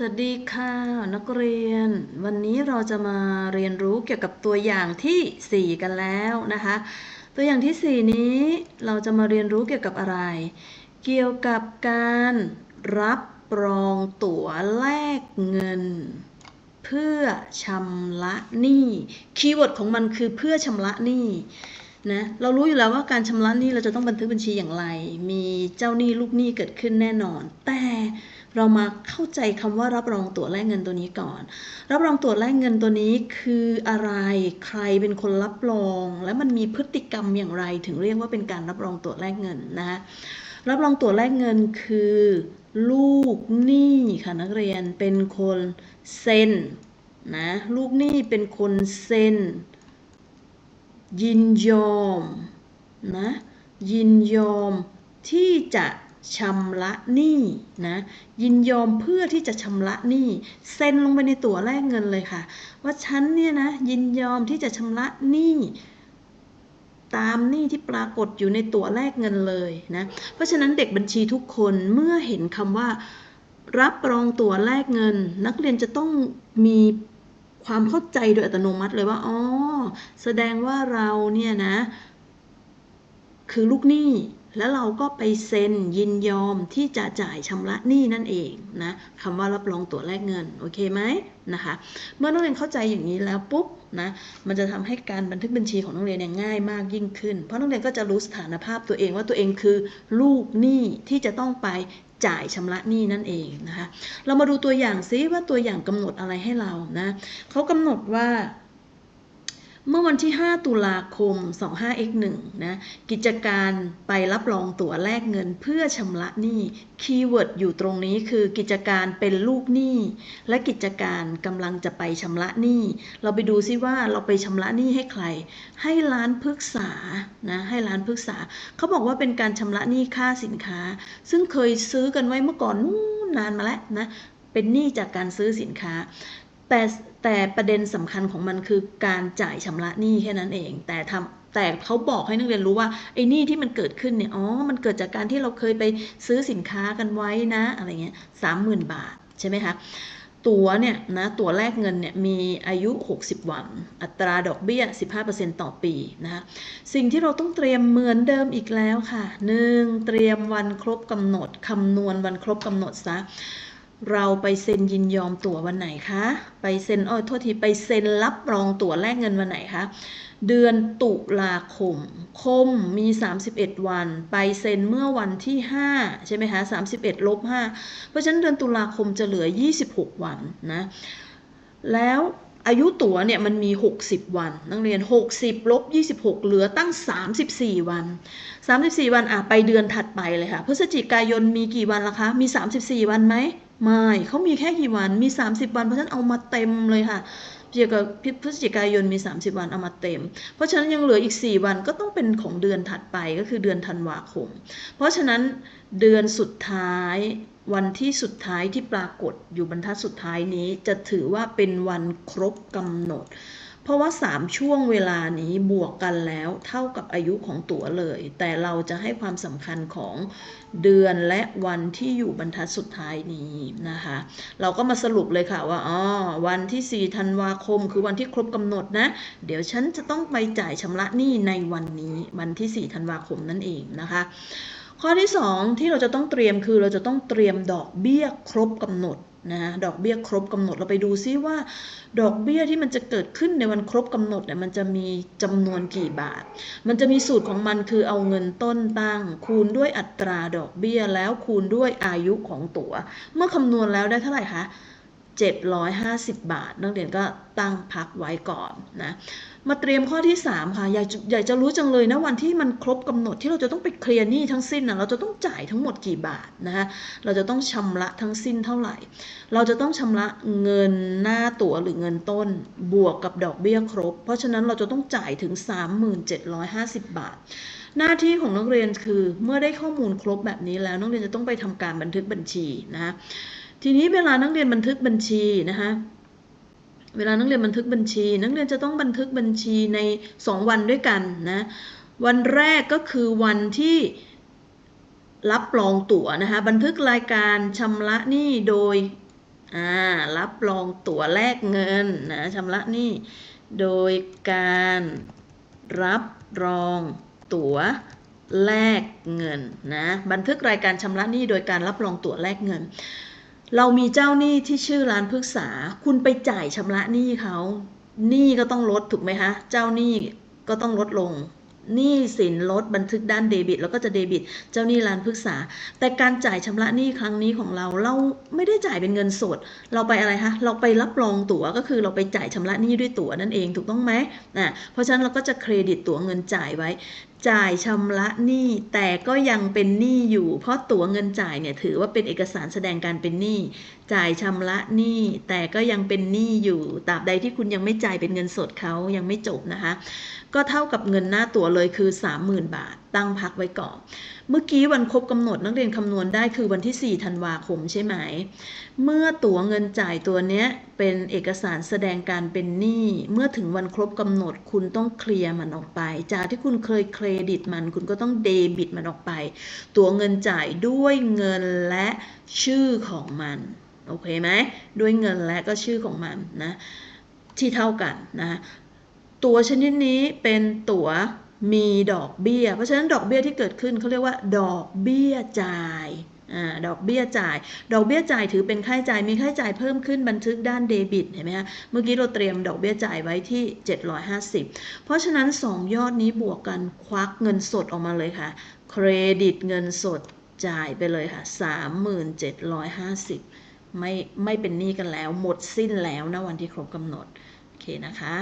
สวัสดีค่ะนักเรียน วันนี้เราจะมาเรียนรู้เกี่ยวกับตัวอย่างที่ 4 กันแล้วนะคะ ตัวอย่างที่ 4 นี้เราจะมาเรียนรู้เกี่ยวกับอะไร เกี่ยวกับการรับรองตั๋วแลกเงิน เพื่อชำระหนี้คีย์เวิร์ดของมันคือเพื่อชำระหนี้นะเรารู้อยู่แล้วว่าการชำระหนี้เราจะต้องบันทึกบัญชีอย่างไร มีเจ้าหนี้ลูกหนี้เกิดขึ้นแน่นอน แต่ เรามาเข้าใจคำว่ารับรองตัวแลกเงินตัวนี้ก่อน รับรองตัวแลกเงินตัวนี้คืออะไรใครเป็นคนรับรอง และมันมีพฤติกรรมอย่างไร ถึงเรียกว่าเป็นการรับรองตัวแลกเงินนะรับรองตัวแลกเงินคือ ลูกหนี้ค่ะนักเรียนเป็นคนเซ็นนะลูกหนี้เป็นคนเซ็นยินยอมนะยินยอมที่จะ ชำระหนี้นะยินยอมเพื่อที่จะชำระหนี้เซ็นลงไปในตั๋วแลกเงินเลยค่ะ ว่าฉันเนี่ยนะยินยอมที่จะชำระหนี้ตามหนี้ที่ปรากฏอยู่ในตั๋วแลกเงินเลยนะเพราะฉะนั้นเด็กบัญชีทุกคนเมื่อเห็นคำว่า รับรองตั๋วแลกเงิน นักเรียนจะต้องมีความเข้าใจโดยอัตโนมัติเลยว่าอ๋อแสดงว่าเราเนี่ยนะ คือลูกหนี้ แล้วเราก็ไปเซ็นยินยอมที่จะจ่ายชำระหนี้นั่นเองนะคำว่ารับรองตั๋วแลกเงิน โอเคไหมนะคะ เมื่อนักเรียนเข้าใจอย่างนี้แล้วปุ๊บนะมันจะทำให้การบันทึกบัญชีของนักเรียนเนี่ยง่ายมากยิ่งขึ้น เพราะนักเรียนก็จะรู้สถานภาพตัวเองว่าตัวเองคือลูกหนี้ที่จะต้องไปจ่ายชำระหนี้นั่นเองนะคะ เรามาดูตัวอย่างซิว่าตัวอย่างกำหนดอะไรให้เรานะเขากำหนดว่า เมื่อวันที่ 5 ตุลาคม 25x1 นะกิจการไปรับรองตั๋วแลกเงินเพื่อชำระหนี้คีย์เวิร์ดอยู่ตรงนี้คือกิจการเป็นลูกหนี้ และกิจการกำลังจะไปชำระหนี้ เราไปดูซิว่าเราไปชำระหนี้ให้ใคร ให้ร้านพฤกษานะให้ร้านพฤกษาเขาบอกว่าเป็นการชำระหนี้ค่าสินค้า ซึ่งเคยซื้อกันไว้เมื่อก่อนนู่นนานมาแล้วนะเป็นหนี้จากการซื้อสินค้า แต่แต่ประเด็นสำคัญของมันคือการจ่ายชำระหนี้แค่นั้นเอง แต่ทำแต่เขาบอกให้นักเรียนรู้ว่าไอ้หนี้ที่มันเกิดขึ้นเนี่ยอ๋อมันเกิดจากการที่เราเคยไปซื้อสินค้ากันไว้นะอะไรเงี้ยสามหมื่นบาทใช่ไหมคะตั๋วเนี่ยนะตั๋วแลกเงินเนี่ยมีอายุ 60 วัน อัตราดอกเบี้ย 15%ต่อปีนะคะสิ่งที่เราต้องเตรียมเหมือนเดิมอีกแล้วค่ะ 1. เตรียมวันครบกำหนดคำนวณวันครบกำหนดซะ เราไปเซ็นยินยอมตั๋ววันไหนคะ ไปเซ็นอ้อโทษทีไปเซ็นรับรองตั๋วแลกเงินวันไหนคะ เดือนตุลาคม คมมี 31 วัน ไปเซ็นเมื่อวันที่ 5 ใช่ไหมคะ31ลบ5เพราะฉะนั้นเดือนตุลาคมจะเหลือ 26 วันนะ แล้วอายุตั๋วเนี่ยมันมี 60 วัน นักเรียน 60ลบ26 เหลือตั้ง 34 วัน 34 วันอะไปเดือนถัดไปเลยค่ะ พฤศจิกายนมีกี่วันละคะ มี 34 วันไหม ไม่เขามีแค่กี่วันมี 30 วัน เพราะฉะนั้นเอามาเต็มเลยค่ะเกี่ยวกับพฤศจิกายนมี 30 วันเอามาเต็ม เพราะฉะนั้นยังเหลืออีก 4 วันก็ต้องเป็นของเดือนถัดไปก็คือเดือนธันวาคม เพราะฉะนั้นเดือนสุดท้ายวันที่สุดท้ายที่ปรากฏอยู่บรรทัดสุดท้ายนี้จะถือว่าเป็นวันครบกำหนด เพราะว่า 3 ช่วงเวลานี้บวกกันแล้วเท่ากับอายุของตั๋วเลย แต่เราจะให้ความสำคัญของเดือนและวันที่อยู่บรรทัดสุดท้ายนี้นะคะ เราก็มาสรุปเลยค่ะว่าอ๋อวันที่4ธันวาคม คือวันที่ครบกำหนดนะ เดี๋ยวฉันจะต้องไปจ่ายชำระหนี้ในวันนี้วันที่4ธันวาคมนั่นเองนะคะข้อที่ 2 ที่เราจะต้องเตรียมคือเราจะต้องเตรียมดอกเบี้ยครบกำหนด นะดอกเบี้ยครบกำหนดเราไปดูซิว่า ดอกเบี้ยที่มันจะเกิดขึ้นในวันครบกำหนดเนี่ยมันจะมีจำนวนกี่บาท มันจะมีสูตรของมันคือเอาเงินต้นตั้ง คูณด้วยอัตราดอกเบี้ยแล้วคูณด้วยอายุของตัว๋ว เมื่อคำนวณแล้วได้เท่าไหร่คะ 750 บาท นักเรียนก็ตั้งพักไว้ก่อนนะ มาเตรียมข้อที่ 3 ค่ะ อยากอยากจะรู้จังเลยนะวันที่มันครบกำหนดที่เราจะต้องไปเคลียร์หนี้ทั้งสิ้นนะเราจะต้องจ่ายทั้งหมดกี่บาทนะคะเราจะต้องชำระทั้งสิ้นเท่าไหร่ เราจะต้องชำระเงินหน้าตั๋วหรือเงินต้น บวกกับดอกเบี้ยครบ เพราะฉะนั้นเราจะต้องจ่ายถึง 3750 บาทหน้าที่ของนักเรียนคือเมื่อได้ข้อมูลครบแบบนี้แล้วนักเรียนจะต้องไปทำการบันทึกบัญชีนะ ทีนี้เวลานักเรียนบันทึกบัญชีนะคะเวลานักเรียนบันทึกบัญชี นักเรียนจะต้องบันทึกบัญชีใน 2 วันด้วยกันนะวันแรกก็คือวันที่รับรองตั๋วนะคะบันทึกรายการชำระหนี้โดยอ่ารับรองตั๋วแลกเงินนะชำระหนี้โดยการรับรองตั๋วแลกเงินนะบันทึกรายการชำระหนี้โดยการรับรองตั๋วแลกเงิน เรามีเจ้าหนี้ที่ชื่อร้านพฤกษา คุณไปจ่ายชำระหนี้เขาหนี้ก็ต้องลดถูกไหมคะ เจ้าหนี้ก็ต้องลดลงหนี้สินลดบันทึกด้านเดบิต แล้วก็จะเดบิต เจ้าหนี้ร้านพฤกษา แต่การจ่ายชำระหนี้ครั้งนี้ของเรา เราไม่ได้จ่ายเป็นเงินสด เราไปอะไรคะเราไปรับรองตั๋วก็คือเราไปจ่ายชำระหนี้ด้วยตั๋วนั่นเองถูกต้องไหมอะเพราะฉะนั้นเราก็จะเครดิตตั๋วเงินจ่ายไว้จ่ายชำระหนี้แต่ก็ยังเป็นหนี้อยู่ เพราะตั๋วเงินจ่ายเนี่ยถือว่าเป็นเอกสารแสดงการเป็นหนี้จ่ายชำระหนี้แต่ก็ยังเป็นหนี้อยู่ตราบใดที่คุณยังไม่จ่ายเป็นเงินสดเขายังไม่จบนะคะ ก็เท่ากับเงินหน้าตั๋วเลยคือ 30,000 บาท ตั้งพักไว้ก่อนเมื่อกี้วันครบกำหนดนักเรียนคำนวณได้คือวันที่ 4 ธันวาคมใช่ไหม เมื่อตั๋วเงินจ่ายตัวเนี้ยเป็นเอกสารแสดงการเป็นหนี้เมื่อถึงวันครบกำหนดคุณต้องเคลียร์มันออกไป จากที่คุณเคยเครดิตมัน คุณก็ต้องเดบิตมันออกไป ตั๋วเงินจ่ายด้วยเงินและชื่อของมัน โอเคไหมด้วยเงินและก็ชื่อของมันนะที่เท่ากันนะตั๋วชนิดนี้เป็นตั๋วมีดอกเบี้ย เพราะฉะนั้นดอกเบี้ยที่เกิดขึ้นเขาเรียกว่า ดอกเบี้ยจ่าย ดอกเบี้ยจ่าย ดอกเบี้ยจ่ายถือเป็นค่าใช้จ่าย มีค่าใช้จ่ายเพิ่มขึ้นบันทึกด้านเดบิตเห็นไหมคะ เมื่อกี้เราเตรียมดอกเบี้ยจ่ายไว้ที่ 750 เพราะฉะนั้น 2 ยอดนี้บวกกันควักเงินสดออกมาเลยค่ะ เครดิตเงินสดจ่ายไปเลยค่ะ 3750 ไม่ไม่เป็นหนี้กันแล้ว หมดสิ้นแล้วนะวันที่ครบกำหนด โอเคนะคะ